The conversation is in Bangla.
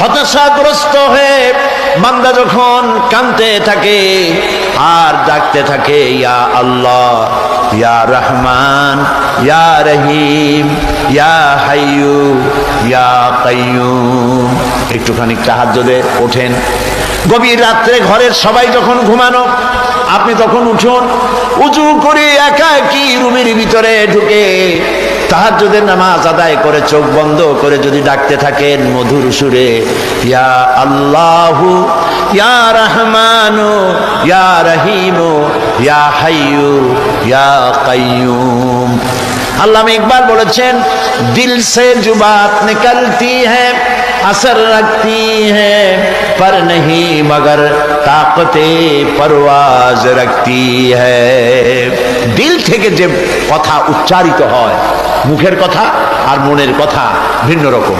হতাশাগ্রস্ত হয়ে বান্দা যখন কাঁদতে থাকে আর ডাকতে থাকে, ইয়া আল্লাহ, ইয়া রহমান, ইয়া রহিম, ইয়া হাইয়ু, ইয়া কাইয়ুম। একটুখানি সাহায্যে ওঠেন। গভীর রাত্রে ঘরের সবাই যখন ঘুমানো, আপনি তখন উঠুন উঁচু করে একা কি রুমের ভিতরে ঢুকে তাহাজ্জুদের নামাজ আদায় করে চোখ বন্ধ করে যদি ডাকতে থাকেন মধুর সুরে ইয়া আল্লাহু ইয়া রহমানু ইয়া রহিমু ইয়া হাইয়ু ইয়া কাইয়ুম আল্লাহ ইকবাল বলেছেন দিল সে জুবাত নিকলতি হ্যাঁ असर रखती हैं पर नहीं मगर ताकते परवाज रखती है দিল থেকে যে কথা উচ্চারিত হয় মুখের কথা আর মনের কথা ভিন্ন রকম।